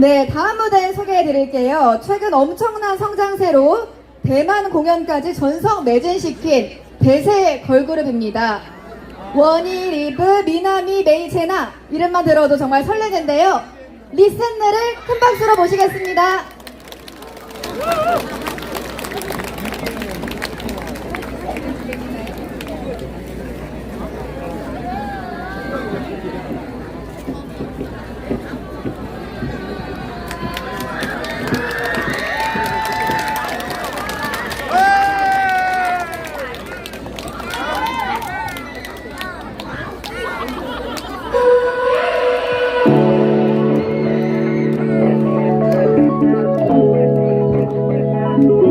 네, 다음 무대 소개해 드릴게요. 최근 엄청난 성장세로 대만 공연까지 전성 매진시킨 대세 걸그룹입니다. 원희, 리브, 미나미, 메이체나 이름만 들어도 정말 설레는데요. 리센느를 큰 박수로 모시겠습니다. 햇살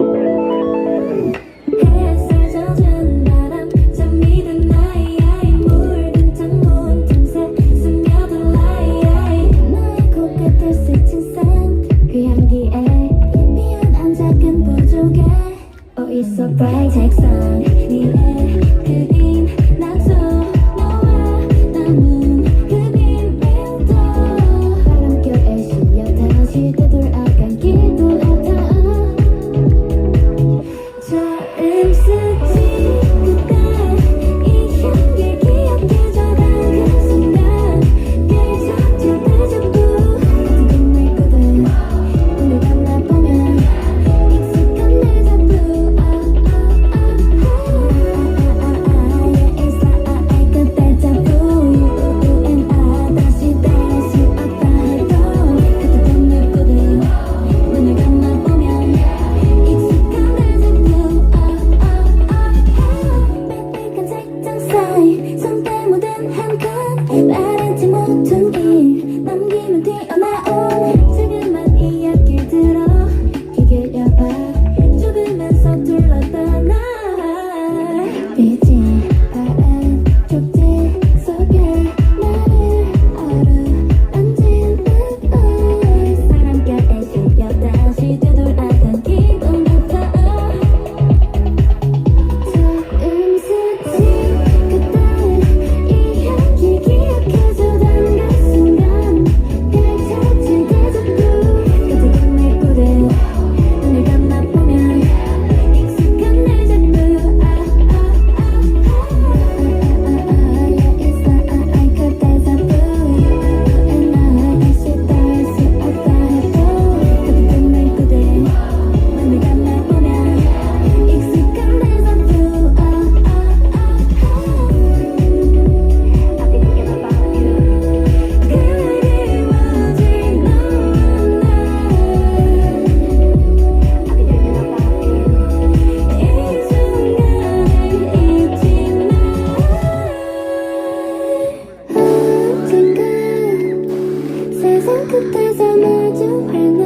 Think of days I you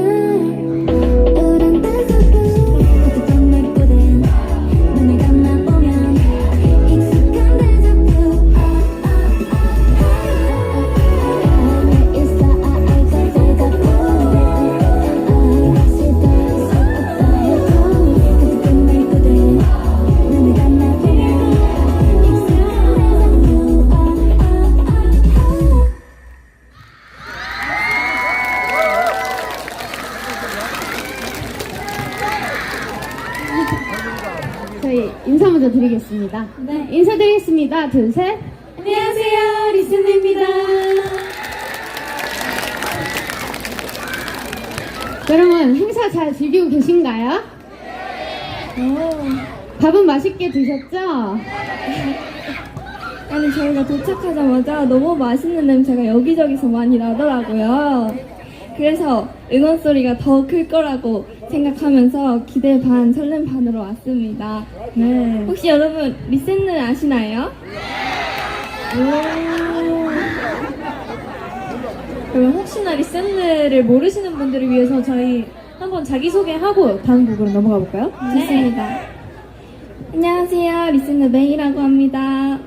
여러분, 행사 잘 즐기고 계신가요? 밥은 맛있게 드셨죠? 아니 저희가 도착하자마자 너무 맛있는 냄새가 여기저기서 많이 나더라고요. 그래서 응원 소리가 더 클 거라고 생각하면서 기대 반 설렘 반으로 왔습니다. 네. 혹시 여러분 리센느 아시나요? 그러면 혹시나 리센느를 모르시는 분들을 위해서 저희 한번 자기소개하고 다음 곡으로 넘어가 볼까요? 좋습니다. 안녕하세요 리센느 메이라고 합니다.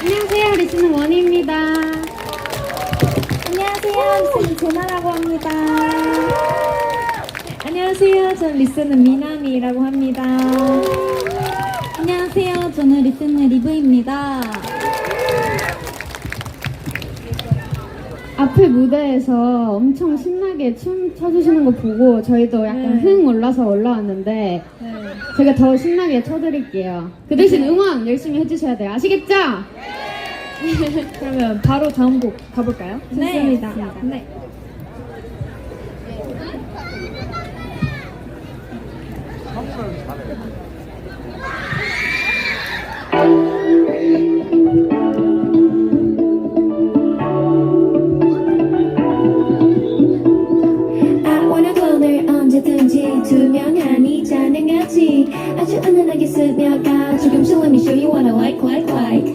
안녕하세요. 리스는 원희입니다. 안녕하세요 리센느 제나라고 합니다. 안녕하세요. 전 리센느 미나미라고 합니다. 안녕하세요 저는 리센느 리브입니다. 앞 앞에 무대에서 엄청 신나게 춤 춰주시는 거 보고 저희도 약간 네. 흥 올라서 올라왔는데 네. 제가 더 신나게 쳐드릴게요. 그 대신 응원 열심히 해주셔야 돼요. 아시겠죠? 그러면 바로 다음 곡 가볼까요? 좋습니다. 네. 잔행같이 아주 은은하게 스며가 조금 so let me show you what I like like like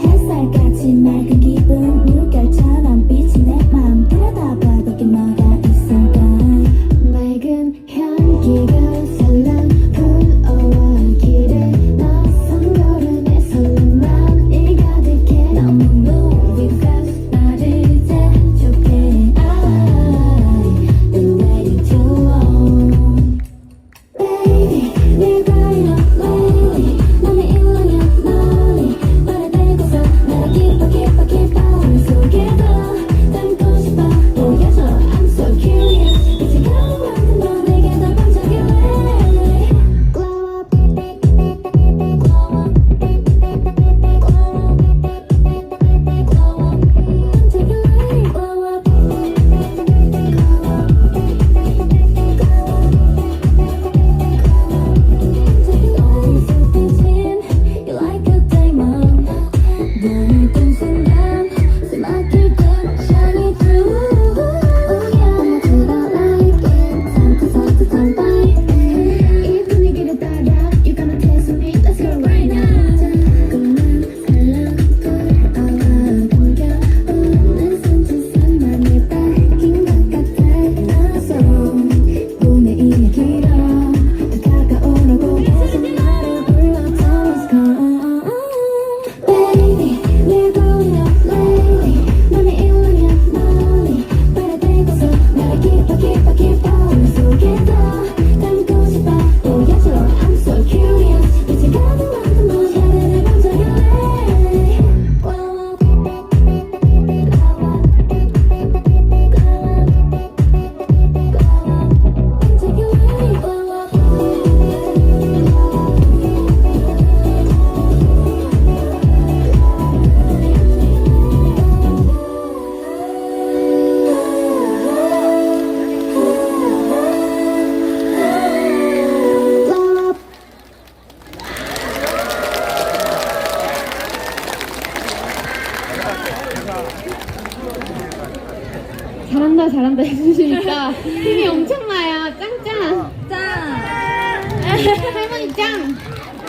할머니 짱.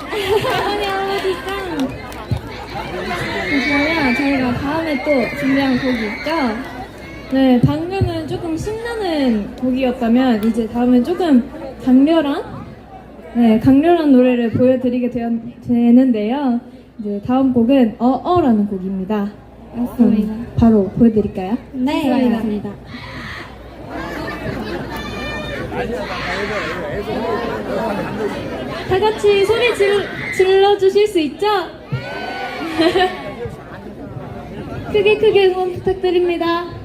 할머니 할아버지 짠! 그러면 저희가 다음에 또 준비한 곡이 있죠? 네, 방금은 조금 신나는 곡이었다면 이제 다음은 조금 강렬한 네, 강렬한 노래를 보여드리게 되었, 되는데요. 이제 다음 곡은 어어라는 곡입니다. 맞습니다. 바로 보여드릴까요? 네, 맞습니다. 다 같이 소리 질, 질러 주실 수 있죠? 크게 크게 응원 부탁드립니다.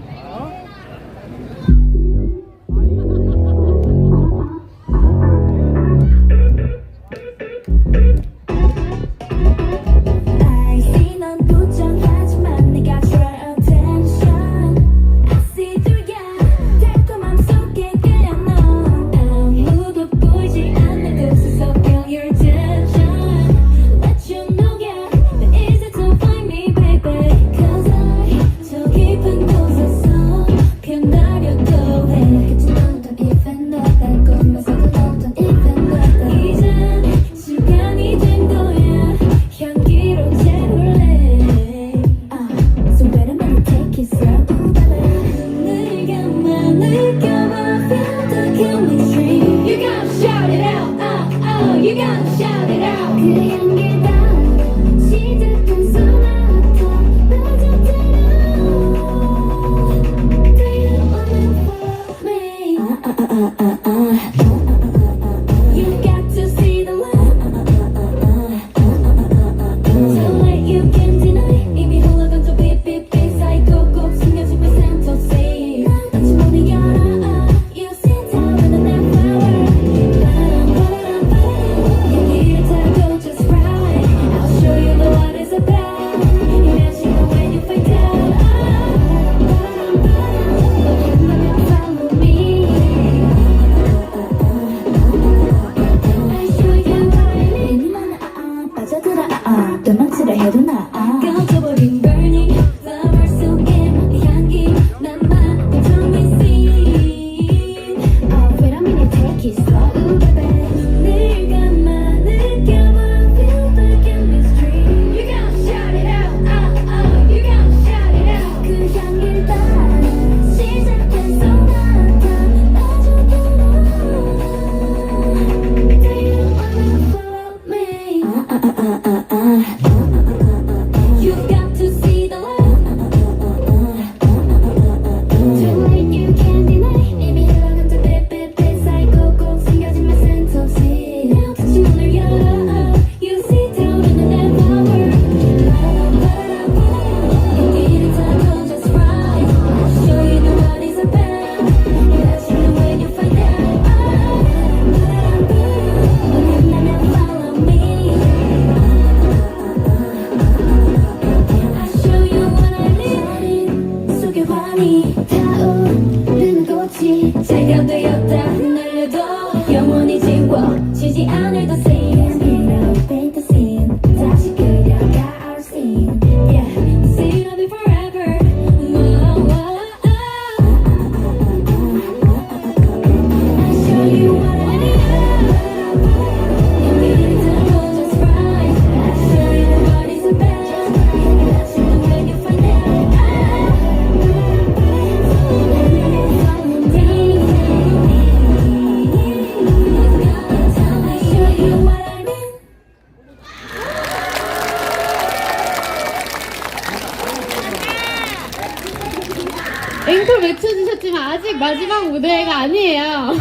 마지막 무대가 아니에요.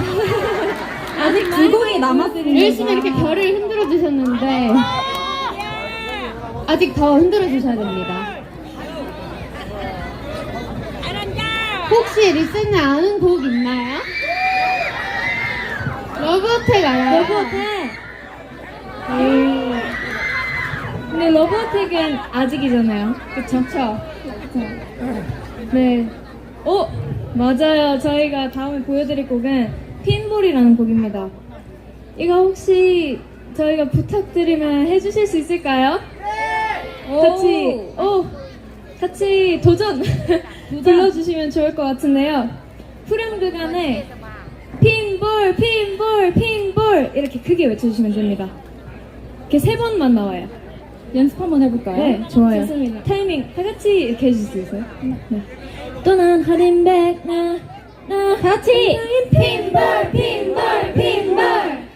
아직 두 곡이 남았습니다. 열심히 이렇게 별을 흔들어 주셨는데 아직 더 흔들어 주셔야 됩니다. 혹시 리슨이 아는 곡 있나요? 러브어택 알아요? 러브어택. 네. 근데 러브어택은 아직이잖아요. 그쵸? 그쵸. 네. 어? 맞아요. 저희가 다음에 보여드릴 곡은 핀볼이라는 곡입니다. 이거 혹시 저희가 부탁드리면 해주실 수 있을까요? 네! 같이, 오! 같이 도전! 불러주시면 좋을 것 같은데요. 후렴구간에 핀볼, 핀볼, 핀볼! 이렇게 크게 외쳐주시면 됩니다. 이렇게 세 번만 나와요. 연습 한번 해볼까요? 네, 좋아요. 좋습니다. 타이밍 다 같이 이렇게 해주실 수 있어요? 네. 또난 하린백 나, 나 같이 핀볼, 핀볼, 핀볼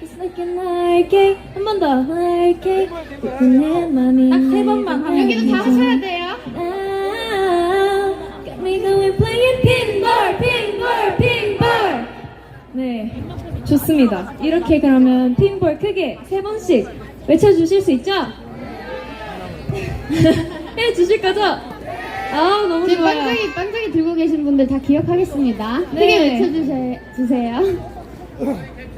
It's like an arcade 한번 더 arcade 내 맘이 딱 세 번만 하면 여기도 다 하셔야 돼요. Got me going playing pinball, pinball, pinball. 네, 좋습니다. 이렇게 그러면 핀볼 크게 세 번씩 외쳐주실 수 있죠? 해주실 거죠? 아 너무 지금 좋아요. 반짝이 반짝이 들고 계신 분들 다 기억하겠습니다. 네. 크게 외쳐주세요.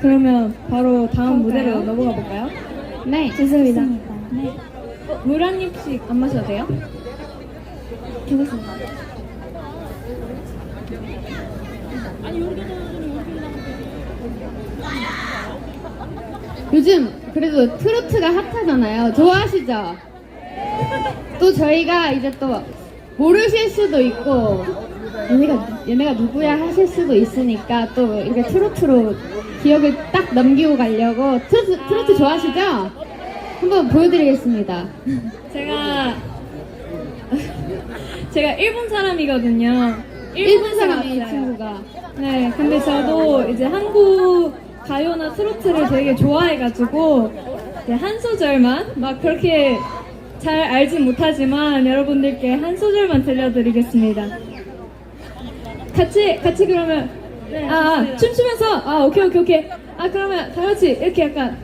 그러면 바로 다음 무대로 넘어가 볼까요? 네. 좋습니다. 어, 물한 입씩 안 마셔도 돼요? 요즘 그래도 트로트가 핫하잖아요. 좋아하시죠? 또 저희가 이제 또 모르실 수도 있고 얘네가 얘네가 누구야 하실 수도 있으니까 또 이렇게 트로트로 기억을 딱 넘기고 가려고 트로트, 트로트 좋아하시죠? 한번 보여드리겠습니다. 제가 제가 일본 사람이거든요. 일본 사람이 이 왔어요. 친구가 네, 근데 저도 이제 한국 가요나 트로트를 되게 좋아해가지고 이제 한 소절만 막 그렇게 잘 알진 못하지만 여러분들께 한 소절만 들려드리겠습니다. 같이 같이 그러면 아, 아 춤추면서 아 오케이 오케이 오케이 아 그러면 다 같이 이렇게 약간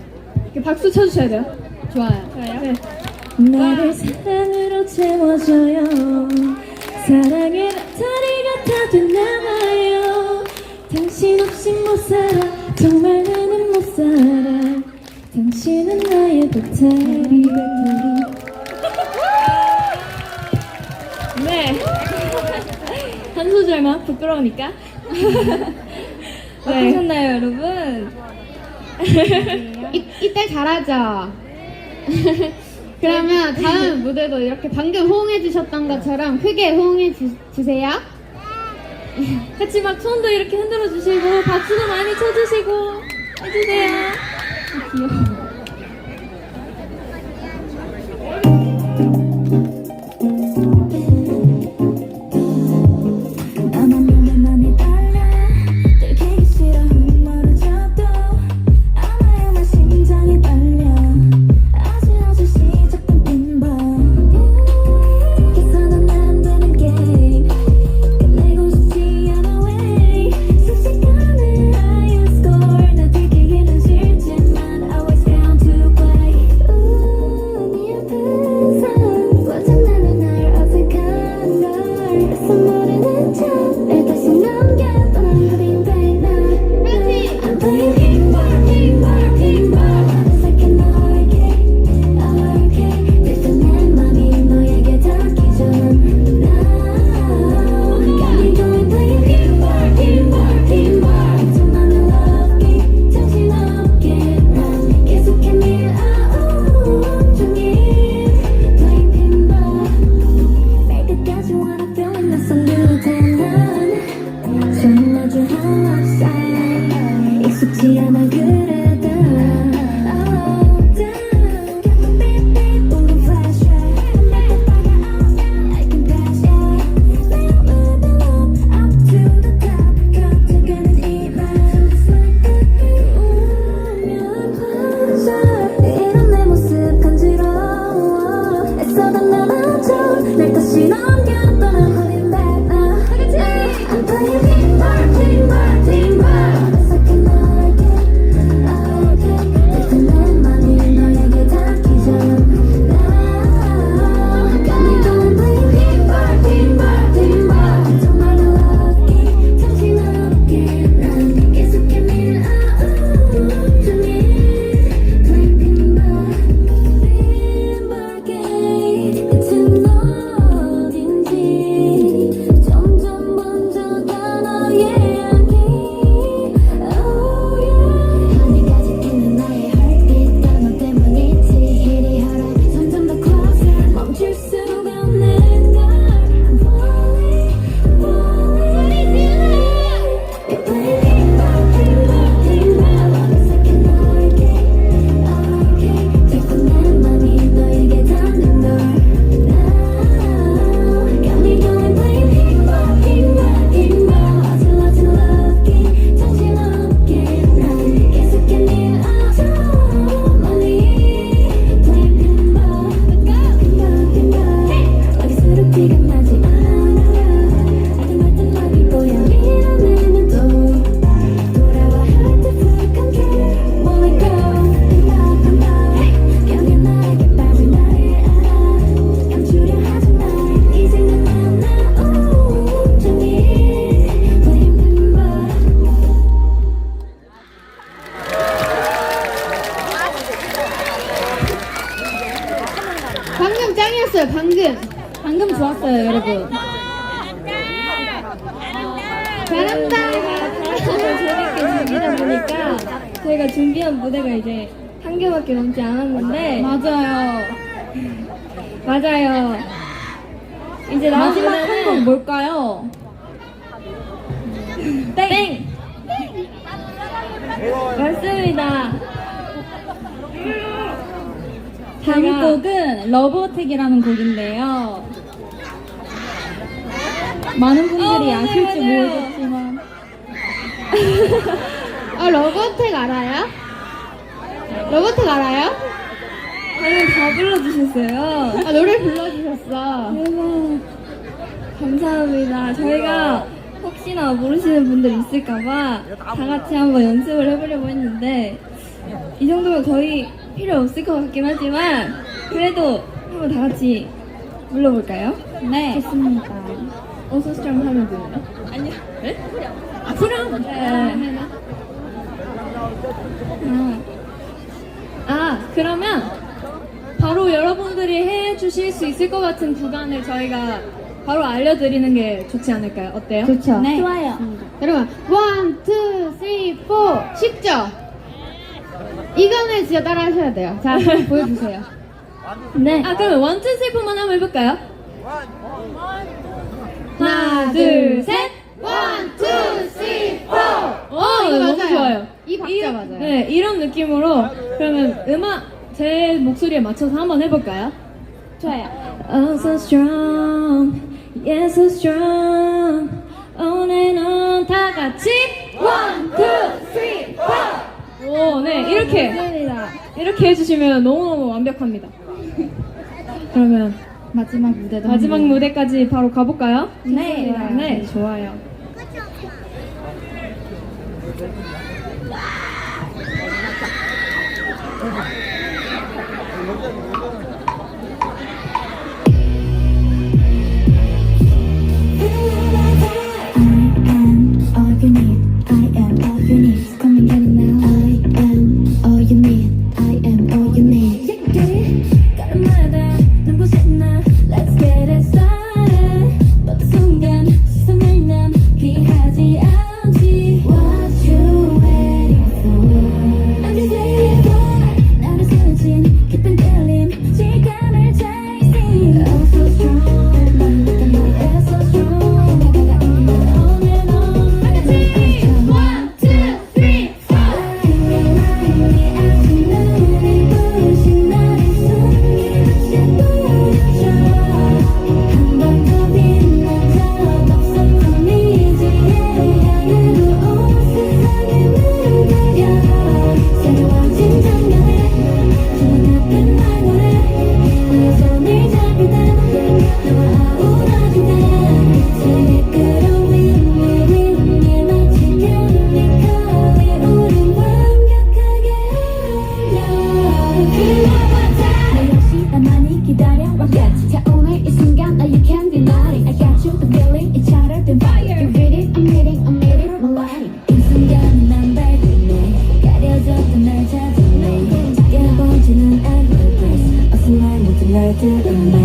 이렇게 박수 쳐주셔야 돼요. 좋아요. 좋아요. 네. 나를 사랑으로 채워줘요 사랑의 배터리 같아 됐나봐요 당신 없이 못 살아 정말 나는 못 살아 당신은 나의 배터리 네. 한 소절만 부끄러우니까. 네. 어떠셨나요, 여러분? 이, 이때 잘하죠? 그러면 다음 무대도 이렇게 방금 호응해 주셨던 것처럼 크게 호응해 주, 주세요. 같이 막 손도 이렇게 흔들어 주시고 박수도 많이 쳐주시고 해주세요. 귀여워. 다음 곡은 러브어택이라는 곡인데요. 많은 분들이 어, 아실지 맞아요. 모르겠지만 아, 러버텍 알아요? 러버텍 알아요? 방금 다 불러주셨어요. 아, 노래 불러주셨어. 대박. 감사합니다. 저희가 혹시나 모르시는 분들 있을까봐 다 같이 한번 연습을 해보려고 했는데 이 정도면 거의 필요 없을 것 같긴 하지만 그래도 한번 다 같이 불러볼까요? 네. 좋습니다. 어서 스트럼 하면 되나요? 아니요. 네? 아, 그럼? 네. 아, 아, 그러면 바로 여러분들이 해 주실 수 있을 것 같은 구간을 저희가 바로 알려드리는 게 좋지 않을까요? 어때요? 좋죠. 네. 좋아요. 여러분, 원, 투, 쓰리, 포. 쉽죠? 이거는 진짜 따라 하셔야 돼요. 자, 한번 보여주세요. 네. 아, 그러면 원투 슬프만 한번 해볼까요? 하나, 둘, 셋. 원, 투, 쓰리, 포. 어, 이거 너무 맞아요. 좋아요. 이 박자 이- 맞아요. 네, 이런 느낌으로 그러면 음악 제 목소리에 맞춰서 한번 해볼까요? 좋아요. Oh, so strong, yes, so strong. On and on, 다 같이 one, two, three, four. 오, 네, 이렇게. 이렇게 해주시면 너무너무 완벽합니다. 그러면 마지막 무대도 마지막 한번. 무대까지 바로 가볼까요? 네. 네, 좋아요. One, two, three. together.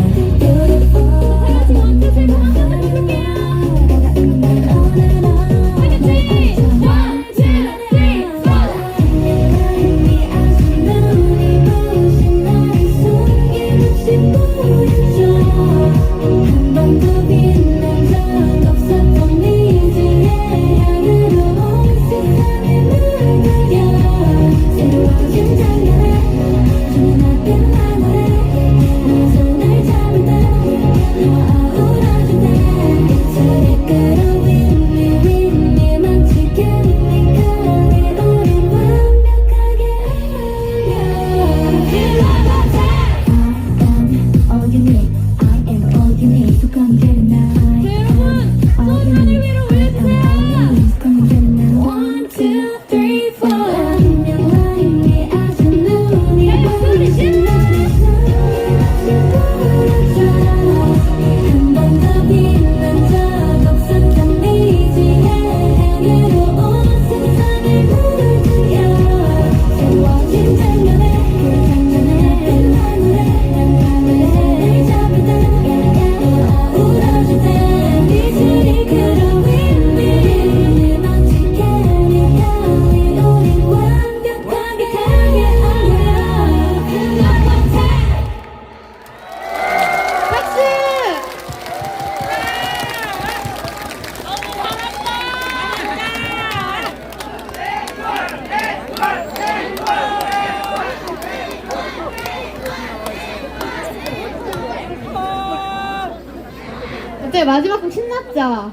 근데 마지막 곡 신났죠?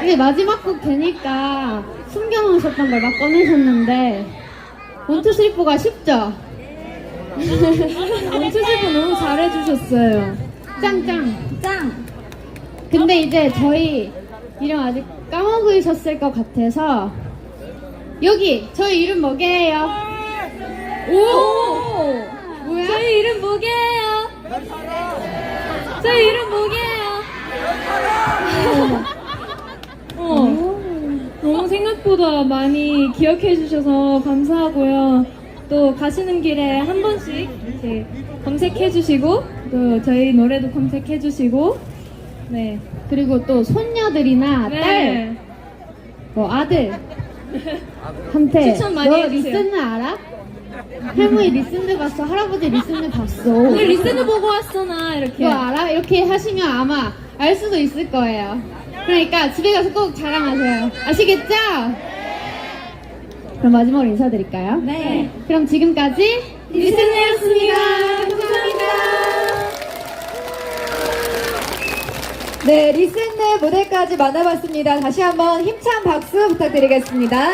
근데 마지막 곡 되니까 숨겨놓으셨던 걸 막 꺼내셨는데 원투슬리포가 쉽죠? 원투슬프 너무 잘해주셨어요. 짱짱 짱 근데 이제 저희 이름 아직 까먹으셨을 것 같아서 여기 저희 이름 뭐게요? 오! 뭐야? 저희 이름 뭐게요? 저희 이름? 어. 너무 생각보다 많이 기억해 주셔서 감사하고요. 또 가시는 길에 한 번씩 이렇게 검색해 주시고 또 저희 노래도 검색해 주시고 네. 그리고 또 손녀들이나 네. 딸, 뭐 아들 한테 추천 많이 너 해주세요. 리슨느 알아? 할머니 리슨느 봤어, 할아버지 리슨느 봤어. 오늘 리스는 보고 왔어 나 이렇게. 그거 알아? 이렇게 하시면 아마 알 수도 있을 거예요. 그러니까 집에 가서 꼭 자랑하세요. 아시겠죠? 그럼 마지막으로 인사드릴까요? 네. 그럼 지금까지 리스네였습니다. 감사합니다. 네, 리슨네 무대까지 만나봤습니다. 다시 한번 힘찬 박수 부탁드리겠습니다.